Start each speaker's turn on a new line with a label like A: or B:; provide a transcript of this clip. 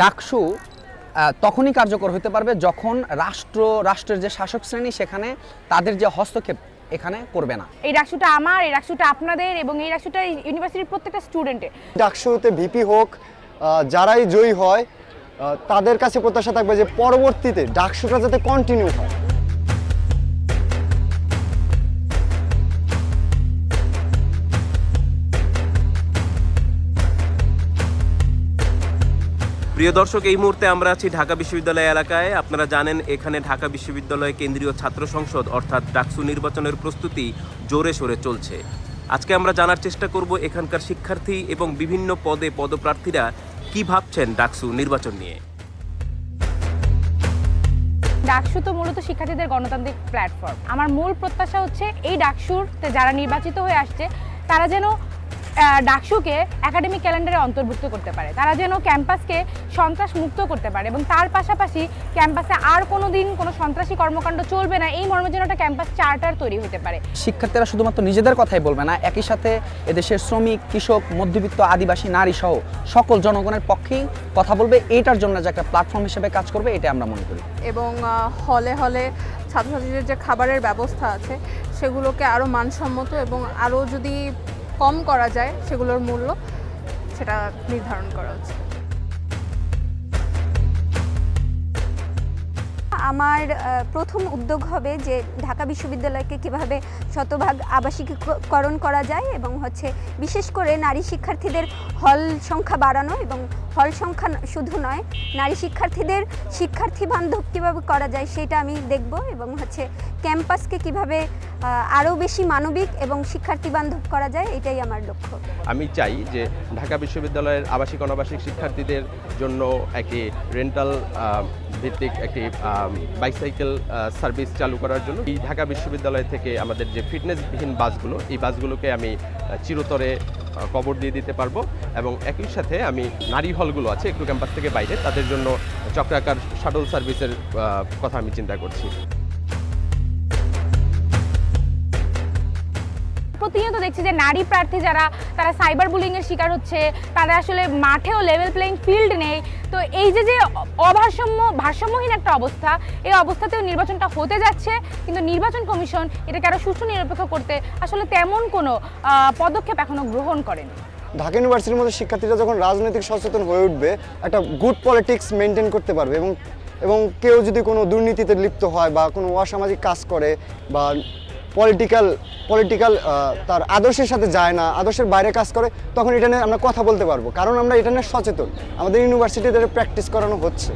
A: ডাকসু তখনই কার্যকর হতে পারবে যখন রাষ্ট্র রাষ্ট্রের যে শাসক শ্রেণি সেখানে তাদের যে হস্তক্ষেপ এখানে করবে না।
B: এই ডাকসুটা আমার এই ডাকসুটা আপনাদের এবং এই ডাকসুটা ইউনিভার্সিটির প্রত্যেকটা স্টুডেন্টের।
C: ডাকসুতে ভিপি হোক যারাই জয়ী হয় তাদের কাছে প্রত্যাশা থাকবে যে পরবর্তীতে ডাকসুটা যাতে কন্টিনিউ হয়।
D: প্রিয় দর্শক, এই মুহূর্তে আমরা আছি ঢাকা বিশ্ববিদ্যালয় এলাকায়। আপনারা জানেন, এখানে ঢাকা বিশ্ববিদ্যালয় কেন্দ্রীয় ছাত্র সংসদ, অর্থাৎ ডাকসু নির্বাচনের প্রস্তুতি জোরে সোরে চলছে। আজকে আমরা জানার চেষ্টা করব এখানকার শিক্ষার্থী এবং বিভিন্ন পদে পদপ্রার্থীরা কি ভাবছেন ডাকসু নির্বাচন নিয়ে।
B: ডাকসু তো মূলত শিক্ষার্থীদের গণতান্ত্রিক প্ল্যাটফর্ম আমার মূল প্রত্যাশা হচ্ছে, এই ডাকসুরতে যারা নির্বাচিত হয়ে আসছে, তারা যেন ডাকসুকে একাডেমিক ক্যালেন্ডারে অন্তর্ভুক্ত করতে পারে। তারা যেন ক্যাম্পাসকে সন্ত্রাস মুক্ত করতে পারে এবং তার পাশাপাশি ক্যাম্পাসে আর কোনো দিন কোনো সন্ত্রাসী কর্মকাণ্ড চলবে না। এই মর্মে যেন একটা ক্যাম্পাস চার্টার তৈরি হতে পারে।
A: শিক্ষার্থীরা শুধুমাত্র নিজেদের কথাই বলবে না একই সাথে এদেশের শ্রমিক কৃষক মধ্যবিত্ত আদিবাসী নারী সহ সকল জনগণের পক্ষেই কথা বলবে। এইটার জন্য যে একটা প্ল্যাটফর্ম হিসেবে কাজ করবে এটা আমরা মনে করি।
E: এবং হলে হলে ছাত্রছাত্রীদের যে খাবারের ব্যবস্থা আছে সেগুলোকে আরও মানসম্মত এবং আরও যদি কম করা যায় সেগুলোর মূল্য সেটা নির্ধারণ করা উচিত
F: আমার প্রথম উদ্যোগ হবে যে ঢাকা বিশ্ববিদ্যালয়কে কীভাবে শতভাগ আবাসিকীকরণ করা যায় এবং হচ্ছে বিশেষ করে নারী শিক্ষার্থীদের হল সংখ্যা বাড়ানো এবং হল সংখ্যা শুধু নয়, নারী শিক্ষার্থীদের শিক্ষার্থী বান্ধব কীভাবে করা যায় সেটা আমি দেখব এবং হচ্ছে ক্যাম্পাসকে কীভাবে আরও বেশি মানবিক এবং শিক্ষার্থী বান্ধব করা যায়, এটাই আমার লক্ষ্য।
G: আমি চাই যে ঢাকা বিশ্ববিদ্যালয়ের আবাসিক অনাবাসিক শিক্ষার্থীদের জন্য একটি রেন্টাল ভিত্তিক একটি বাইসাইকেল সার্ভিস চালু করার জন্য। এই ঢাকা বিশ্ববিদ্যালয় থেকে আমাদের যে ফিটনেসবিহীন বাসগুলো, এই বাসগুলোকে আমি চিরতরে কবর দিয়ে দিতে পারব এবং একই সাথে আমি নারী হলগুলো আছে একটু ক্যাম্পাস থেকে বাইরে, তাদের জন্য চক্রাকার, শাটল সার্ভিসের কথা আমি চিন্তা করছি।
B: প্রতিনিয়ত দেখছি যে নারী প্রার্থী যারা, তারা সাইবার বুলিংয়ের শিকার হচ্ছে, তারা আসলে মাঠেও লেভেল প্লেইং ফিল্ড নেই। তো এই যে যে অভারসাম্য, ভারসাম্যহীন একটা অবস্থা, এই অবস্থাতেও নির্বাচনটা হতে যাচ্ছে, কিন্তু নির্বাচন কমিশন এটাকে আরও সুষ্ঠু নিরপেক্ষ করতে আসলে তেমন কোনো পদক্ষেপ এখনও গ্রহণ করেনি।
C: ঢাকা ইউনিভার্সিটির মধ্যে শিক্ষার্থীরা যখন রাজনৈতিক সচেতন হয়ে উঠবে, একটা গুড পলিটিক্স মেনটেন করতে পারবে এবং এবং কেউ যদি কোনো দুর্নীতিতে লিপ্ত হয় বা কোনো অসামাজিক কাজ করে বা পলিটিক্যাল পলিটিক্যাল তার আদর্শের সাথে যায় না, আদর্শের বাইরে কাজ করে, তখন এটা নিয়ে আমরা কথা বলতে পারব। কারণ আমরা এটা নিয়ে সচেতন। আমাদের ইউনিভার্সিটিতে প্র্যাকটিস করানো হচ্ছে।